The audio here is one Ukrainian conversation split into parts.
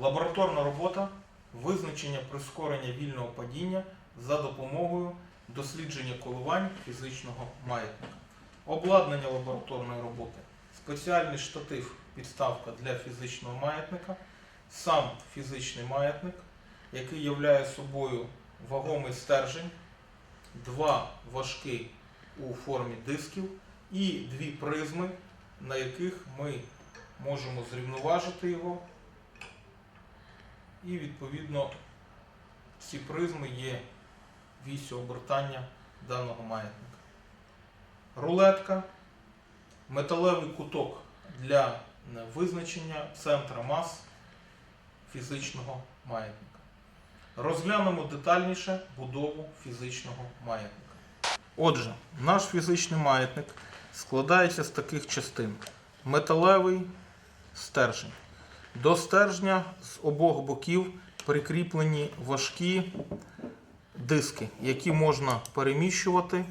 Лабораторна робота визначення прискорення вільного падіння за допомогою дослідження коливань фізичного маятника. Обладнання лабораторної роботи. Спеціальний штатив підставка для фізичного маятника, сам фізичний маятник, який являє собою вагомий стержень, два важки у формі дисків і дві призми, на яких ми можемо зрівноважити його. І відповідно ці призми є вісю обертання даного маятника. Рулетка, металевий куток для визначення центра мас фізичного маятника. Розглянемо детальніше будову фізичного маятника. Отже, наш фізичний маятник складається з таких частин: металевий стержень. До стержня з обох боків прикріплені важкі диски, які можна переміщувати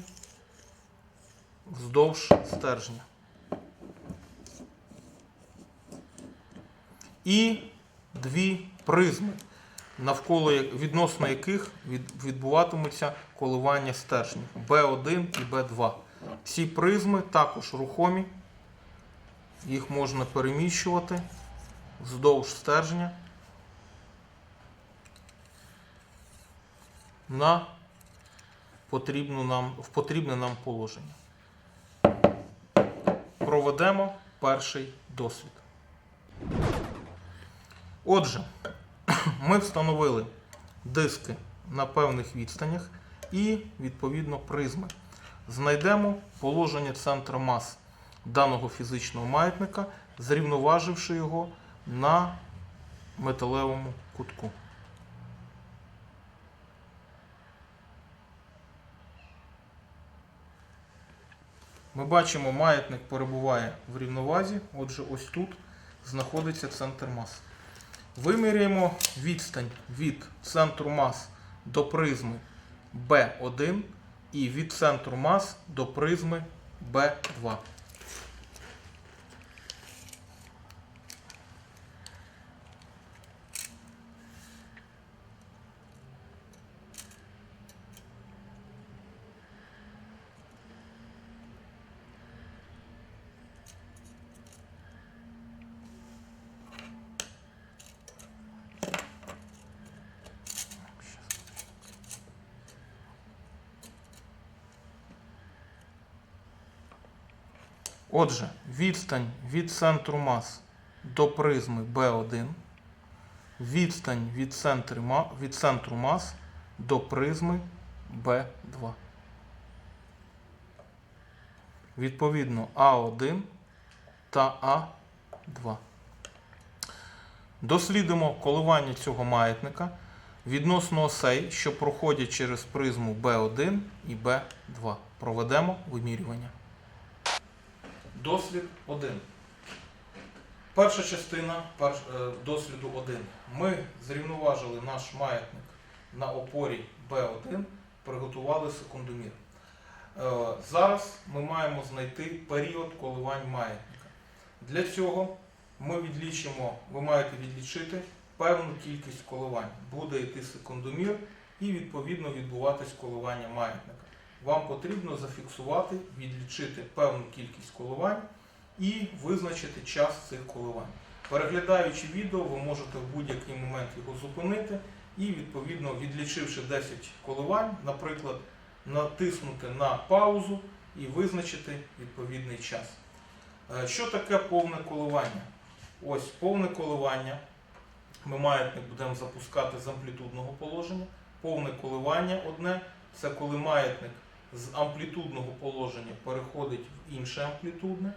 вздовж стержня. І дві призми, навколо відносно яких відбуватимуться коливання стержнів B1 і B2. Ці призми також рухомі, їх можна переміщувати вздовж стержня на потрібну нам, в потрібне нам положення. Проведемо перший досвід. Отже, ми встановили диски на певних відстанях і, відповідно, призми. Знайдемо положення центру мас даного фізичного маятника, зрівноваживши його на металевому кутку. Ми бачимо, маятник перебуває в рівновазі, отже, ось тут знаходиться центр мас. Виміряємо відстань від центру мас до призми B1 і від центру мас до призми B2. Отже, відстань від центру мас до призми B1, відстань від центру, від центру мас до призми B2. Відповідно А1 та А2. Дослідимо коливання цього маятника відносно осей, що проходять через призму B1 і B2. Проведемо вимірювання. Дослід 1. Перша частина перш, е, досліду 1. Ми зрівноважили наш маятник на опорі B1, приготували секундомір. Е, зараз ми маємо знайти період коливань маятника. Для цього ми відлічимо, ви маєте відлічити певну кількість коливань. Буде йти секундомір і відповідно відбуватись коливання маятника вам потрібно зафіксувати, відлічити певну кількість коливань і визначити час цих коливань. Переглядаючи відео, ви можете в будь-який момент його зупинити і, відповідно, відлічивши 10 коливань, наприклад, натиснути на паузу і визначити відповідний час. Е, Що таке повне коливання? Ось повне коливання. Ми маятник будемо запускати з амплітудного положення. Повне коливання одне це коли маятник з амплітудного положення переходить в інше амплітудне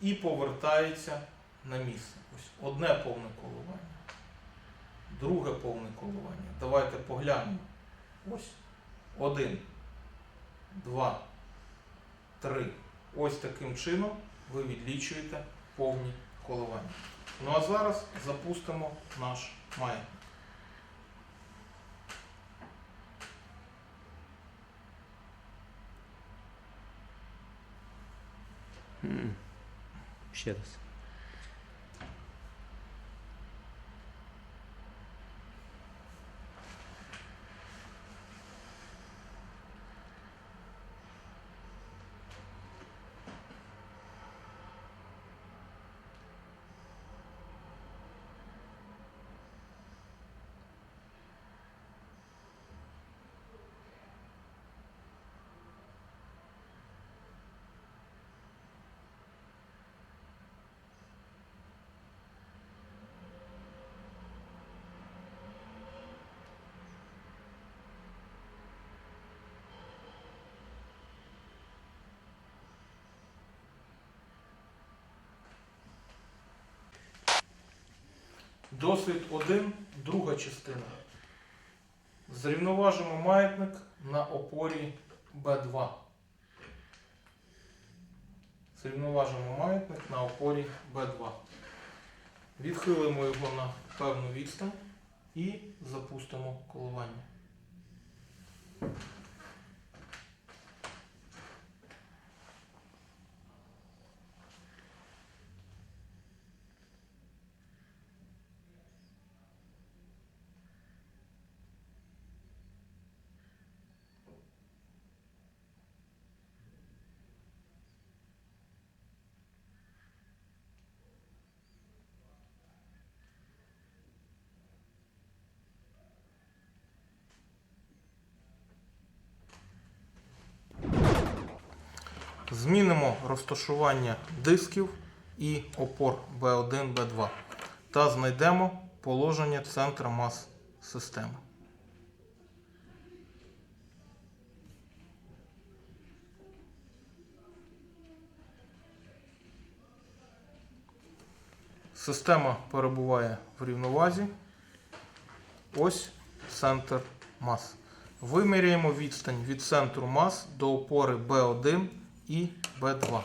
і повертається на місце. Ось одне повне коливання. Друге повне коливання. Давайте поглянемо. Ось. Один, два, три. Ось таким чином ви відлічуєте повні коливання. Ну а зараз запустимо наш маятник. Hum. Cheiros. Дослід 1, друга частина. Зрівноважимо маятник на опорі Б2. Зрівноважимо маятник на опорі Б2. Відхилимо його на певну відстань і запустимо коливання. Змінимо розташування дисків і опор B1, B2 та знайдемо положення центра мас системи. Система перебуває в рівновазі. Ось центр мас. Виміряємо відстань від центру мас до опори B1 і B2.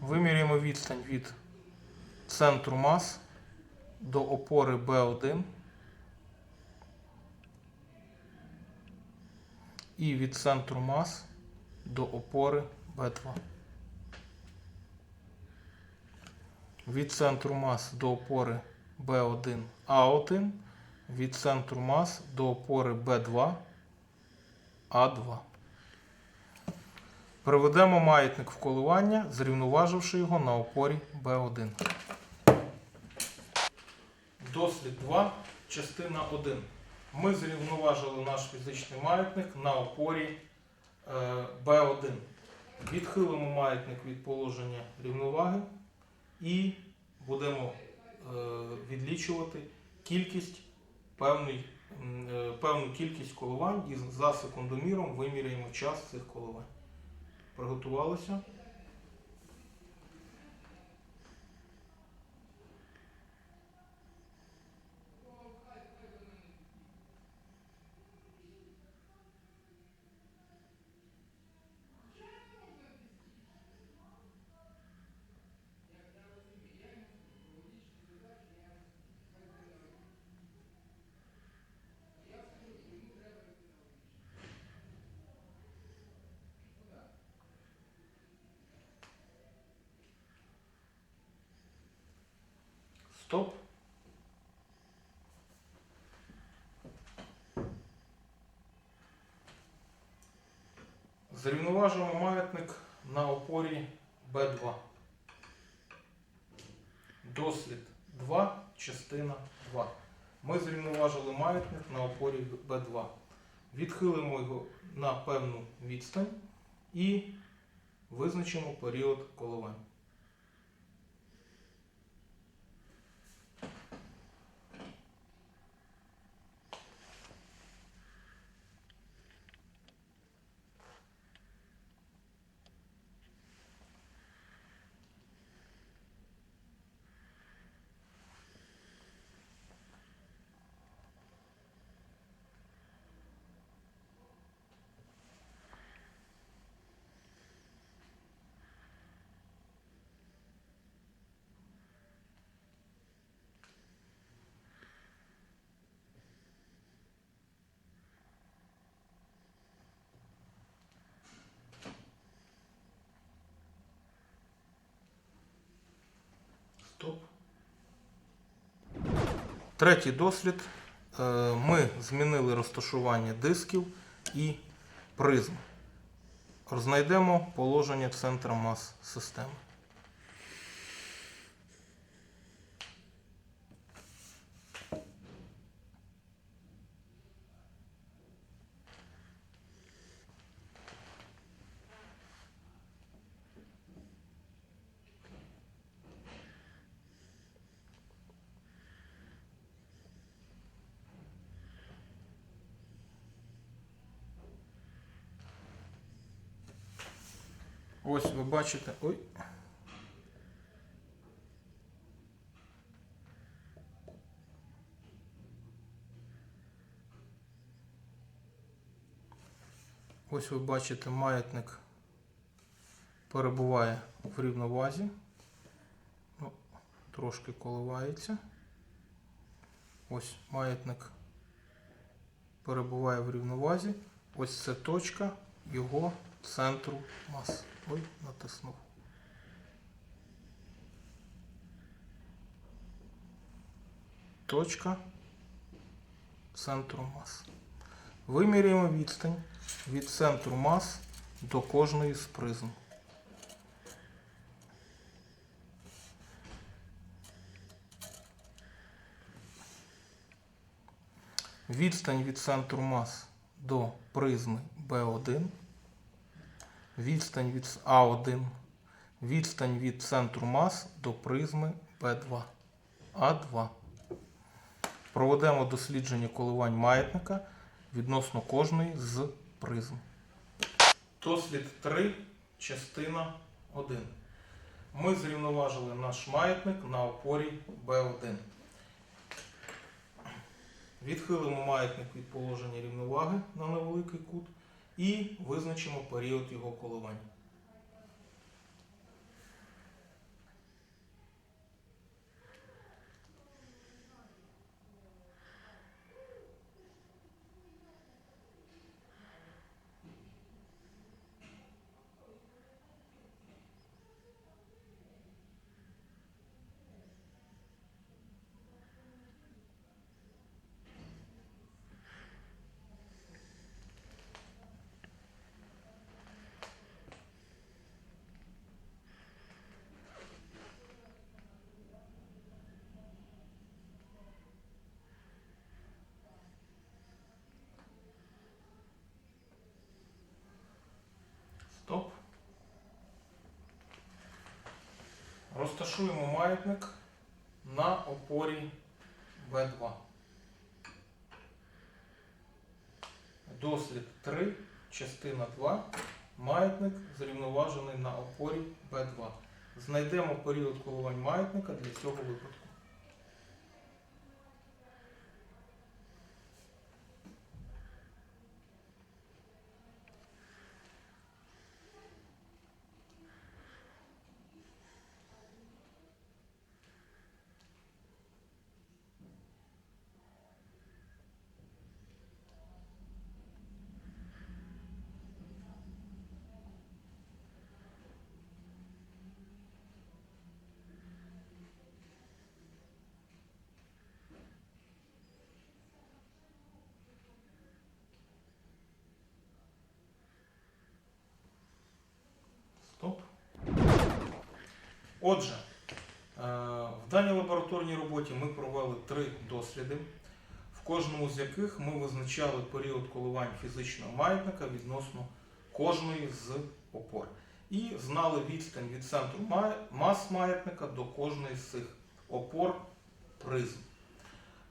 Виміряємо відстань від центру мас до опори B1 і від центру мас до опори B2. Від центру мас до опори B1 А1, від центру мас до опори B2 А2. Приведемо маятник в коливання, зрівноваживши його на опорі B1. Дослід 2, частина 1. Ми зрівноважили наш фізичний маятник на опорі е, B1. Відхилимо маятник від положення рівноваги і будемо відлічувати кількість певний, е, певну кількість коливань і за секундоміром виміряємо час цих коливань. Приготувалися? Стоп. Зрівноважуємо маятник на опорі Б2. Дослід 2, частина 2. Ми зрівноважили маятник на опорі Б2. Відхилимо його на певну відстань і визначимо період коливання. Стоп. Третій дослід. Е, Ми змінили розташування дисків і призм. Рознайдемо положення центра мас системи. Ось ви бачите. Ой. Ось ви бачите, маятник перебуває в рівновазі. Ну, трошки коливається. Ось маятник перебуває в рівновазі. Ось це точка його центру мас. Ой, натиснув. Точка центру мас. Вимірюємо відстань від центру мас до кожної з призм. Відстань від центру мас до призми B1, відстань від А1, відстань від центру мас до призми Б2, А2. Проведемо дослідження коливань маятника відносно кожної з призм. Дослід 3, частина 1. Ми зрівноважили наш маятник на опорі B1. Відхилимо маятник від положення рівноваги на невеликий кут і визначимо період його коливання. Стоп. Розташуємо маятник на опорі В2. Дослід 3, частина 2. Маятник зрівноважений на опорі В2. Знайдемо період коливань маятника для цього випадку. Стоп. Отже, е, в даній лабораторній роботі ми провели три досліди, в кожному з яких ми визначали період коливань фізичного маятника відносно кожної з опор. І знали відстань від центру мас маятника до кожної з цих опор призм.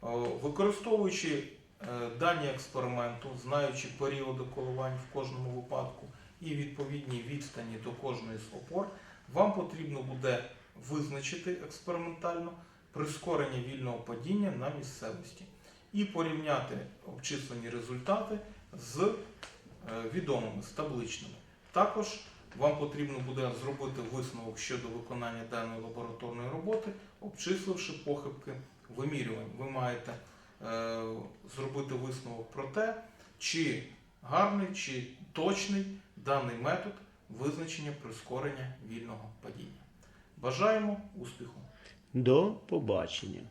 Е, Використовуючи е, дані експерименту, знаючи періоди коливань в кожному випадку і відповідні відстані до кожної з опор, вам потрібно буде визначити експериментально прискорення вільного падіння на місцевості і порівняти обчислені результати з е, відомими, з табличними. Також вам потрібно буде зробити висновок щодо виконання даної лабораторної роботи, обчисливши похибки вимірювань. Ви маєте е, зробити висновок про те, чи гарний, чи точний даний метод визначення прискорення вільного падіння. Бажаємо успіху! До побачення.